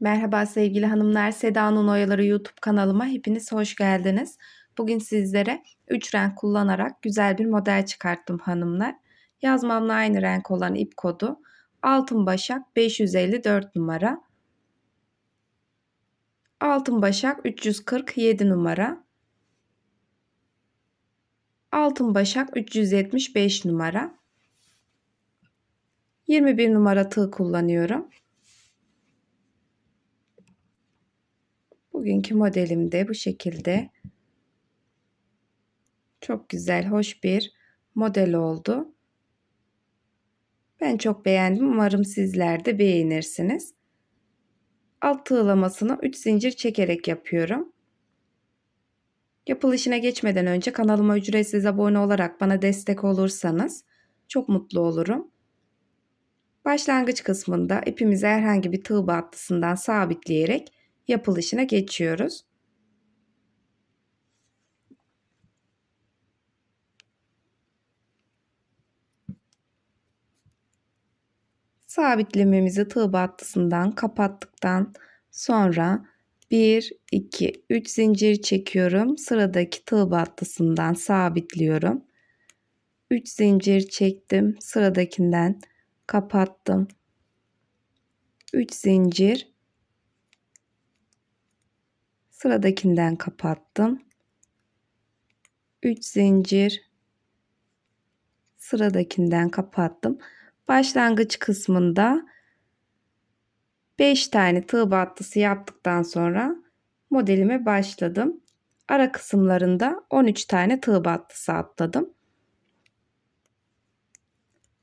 Merhaba sevgili hanımlar, Seda'nın Oyaları YouTube kanalıma hepiniz hoş geldiniz. Bugün sizlere 3 renk kullanarak güzel bir model çıkarttım hanımlar. Yazmamla aynı renk olan ip kodu Altın Başak 554 numara. Altın Başak 347 numara. Altın Başak 375 numara. 21 numara tığ kullanıyorum. Bugünkü modelim de bu şekilde. Çok güzel, hoş bir model oldu. Ben çok beğendim. Umarım sizler de beğenirsiniz. Alt tığlamasını 3 zincir çekerek yapıyorum. Yapılışına geçmeden önce kanalıma ücretsiz abone olarak bana destek olursanız çok mutlu olurum. Başlangıç kısmında ipimizi herhangi bir tığ battısından sabitleyerek yapılışına geçiyoruz. Sabitlememizi tığ battısından kapattıktan sonra 1, 2, 3 zincir çekiyorum. Sıradaki tığ battısından sabitliyorum. 3 zincir çektim. Sıradakinden kapattım. 3 zincir Sıradakinden kapattım. 3 zincir sıradakinden kapattım. Başlangıç kısmında 5 tane tığ battısı yaptıktan sonra modelime başladım. Ara kısımlarında 13 tane tığ battısı atladım.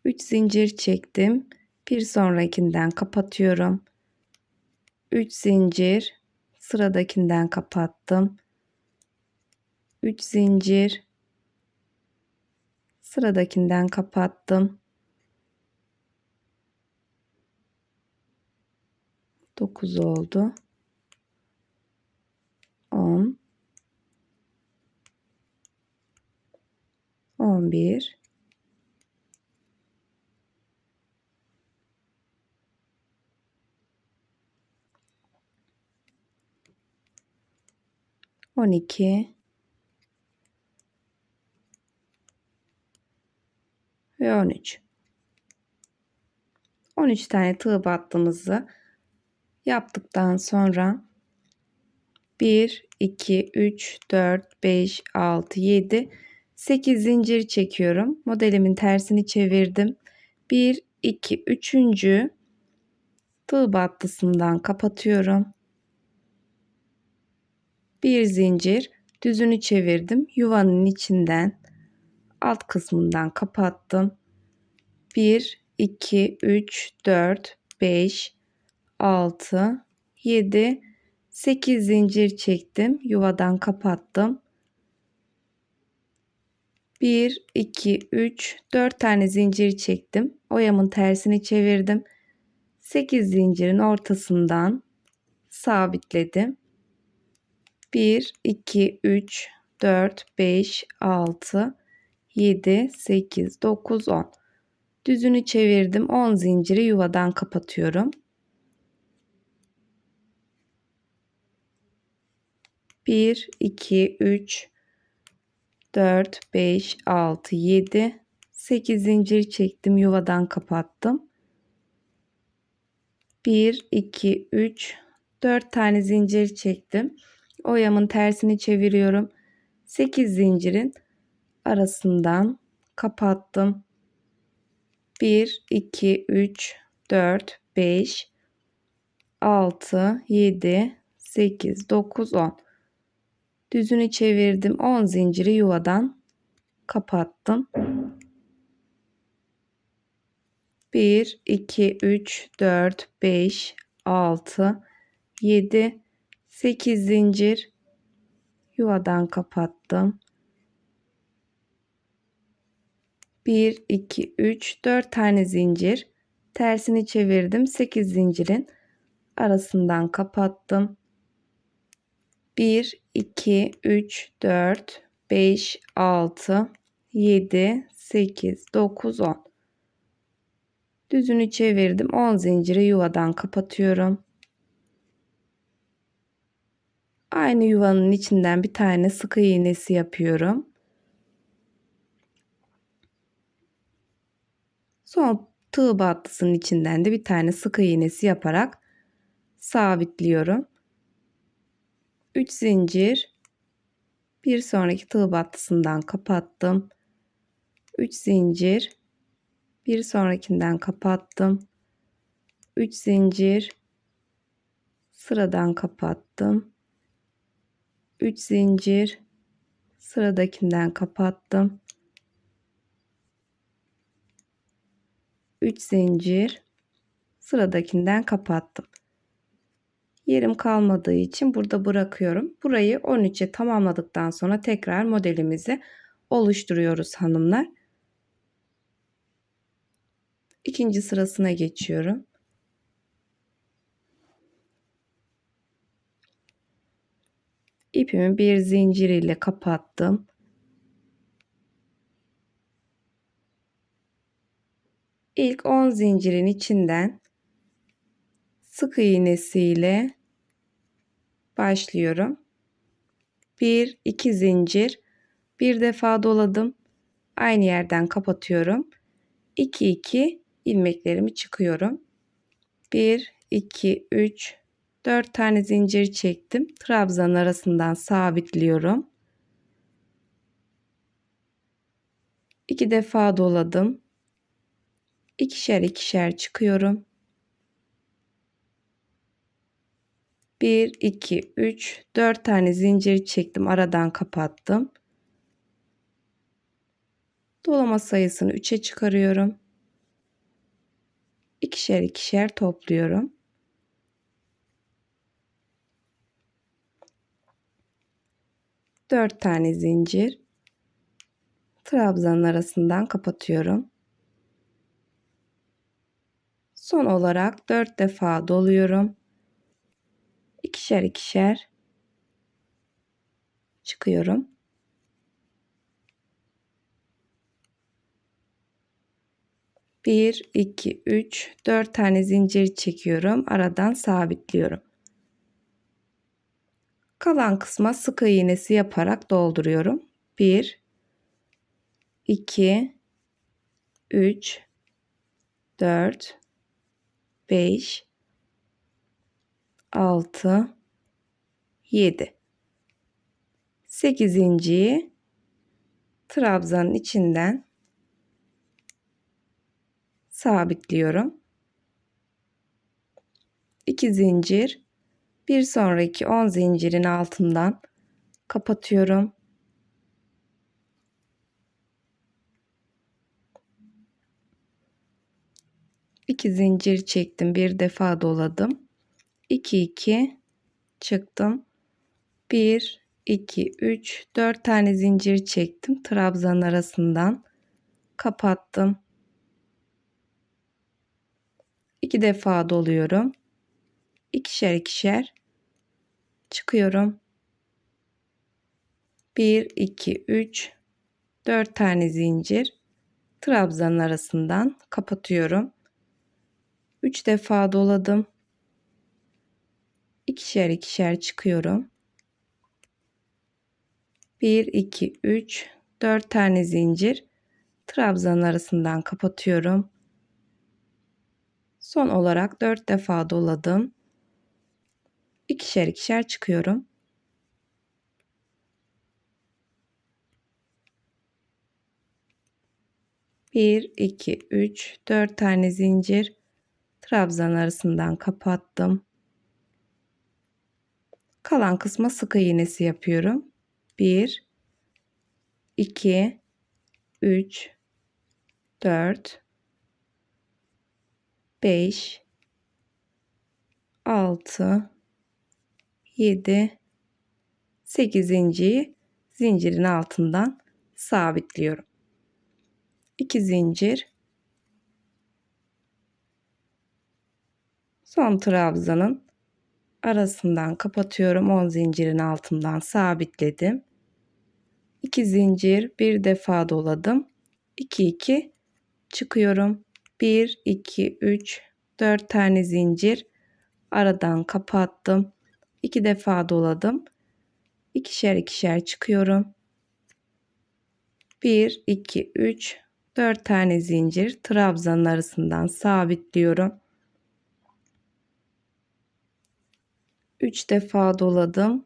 3 zincir çektim. Bir sonrakinden kapatıyorum. 3 zincir Sıradakinden kapattım. 3 zincir. Sıradakinden kapattım. 9 oldu. 10 11 12 ve 13. 13 tane tığ battığımızı yaptıktan sonra 1 2 3 4 5 6 7 8 zincir çekiyorum. Modelimin tersini çevirdim. 1 2 3. tığ battısından kapatıyorum bir zincir düzünü çevirdim. Yuvanın içinden alt kısmından kapattım. 1 2 3 4 5 6 7 8 zincir çektim. Yuvadan kapattım. 1 2 3 4 tane zincir çektim. Oyamın tersini çevirdim. 8 zincirin ortasından sabitledim. 1, 2, 3, 4, 5, 6, 7, 8, 9, 10. Düzünü çevirdim. 10 zinciri yuvadan kapatıyorum. 1, 2, 3, 4, 5, 6, 7, 8 zincir çektim. Yuvadan kapattım. 1, 2, 3, 4 tane zincir çektim oyamın tersini çeviriyorum. 8 zincirin arasından kapattım. 1 2 3 4 5 6 7 8 9 10 düzünü çevirdim 10 zinciri yuvadan kapattım 1 2 3 4 5 6 7 8 zincir. Yuvadan kapattım. 1 2 3 4 tane zincir. Tersini çevirdim. 8 zincirin arasından kapattım. 1 2 3 4 5 6 7 8 9 10 düzünü çevirdim. 10 zinciri yuvadan kapatıyorum Aynı yuvanın içinden bir tane sık iğnesi yapıyorum. Son tığ battısının içinden de bir tane sık iğnesi yaparak sabitliyorum. 3 zincir bir sonraki tığ battısından kapattım. 3 zincir bir sonrakinden kapattım. 3 zincir sıradan kapattım. 3 zincir sıradakinden kapattım. 3 zincir sıradakinden kapattım. Yerim kalmadığı için burada bırakıyorum. Burayı 13'e tamamladıktan sonra tekrar modelimizi oluşturuyoruz hanımlar. İkinci sırasına geçiyorum. İpimi bir zincir ile kapattım. İlk 10 zincirin içinden sık iğnesiyle başlıyorum. 1 2 zincir bir defa doladım. Aynı yerden kapatıyorum. 2 2 ilmeklerimi çıkıyorum. 1 2 3 4 tane zincir çektim. Trabzan arasından sabitliyorum. 2 defa doladım. İkişer ikişer çıkıyorum. 1 2 3 4 tane zincir çektim. Aradan kapattım. Dolama sayısını 3'e çıkarıyorum. İkişer ikişer topluyorum. Dört tane zincir trabzanın arasından kapatıyorum. Son olarak dört defa doluyorum. İkişer ikişer çıkıyorum. 1, 2, 3, 4 tane zincir çekiyorum. Aradan sabitliyorum. Kalan kısma sık iğnesi yaparak dolduruyorum. 1, 2, 3, 4, 5, 6, 7. 8 inciyi trabzanın içinden sabitliyorum. 2 zincir bir sonraki 10 zincirin altından kapatıyorum. İki zincir çektim bir defa doladım. 2 2 çıktım. 1 2 3 4 tane zincir çektim. Trabzan arasından kapattım. 2 defa doluyorum. İkişer ikişer çıkıyorum. 1 2 3 4 tane zincir trabzanın arasından kapatıyorum. 3 defa doladım. İkişer ikişer çıkıyorum. 1 2 3 4 tane zincir trabzanın arasından kapatıyorum. Son olarak 4 defa doladım. İkişer ikişer çıkıyorum. Bir, iki, üç, dört tane zincir trabzan arasından kapattım. Kalan kısma sık iğnesi yapıyorum. Bir, iki, üç, dört, 5 6 7 8 inciyi zincirin altından sabitliyorum. 2 zincir. Son trabzanın arasından kapatıyorum. 10 zincirin altından sabitledim. 2 zincir bir defa doladım. 2 2 çıkıyorum. 1 2 3 4 tane zincir aradan kapattım 2 defa doladım ikişer ikişer çıkıyorum. 1 2 3 4 tane zincir trabzanın arasından sabitliyorum. 3 defa doladım.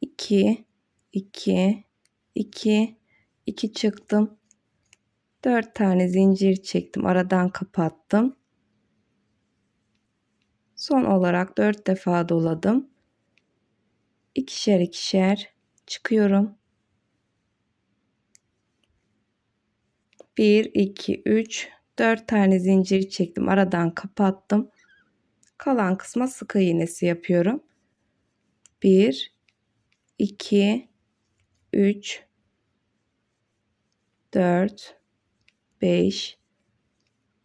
2 2 2 2 çıktım. 4 tane zincir çektim. Aradan kapattım. Son olarak 4 defa doladım. İkişer ikişer çıkıyorum. 1 2 3 4 tane zincir çektim. Aradan kapattım. Kalan kısma sık iğnesi yapıyorum. 1 2 3 4 5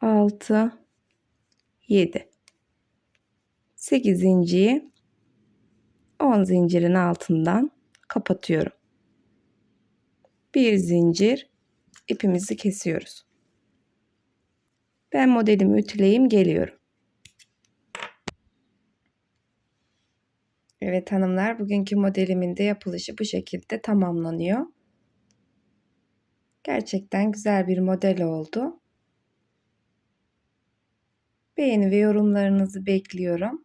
6 7 8 zinciri 10 zincirin altından kapatıyorum. Bir zincir ipimizi kesiyoruz. Ben modelimi ütüleyim geliyorum. Evet hanımlar bugünkü modelimin de yapılışı bu şekilde tamamlanıyor. Gerçekten güzel bir model oldu. Beğeni ve yorumlarınızı bekliyorum.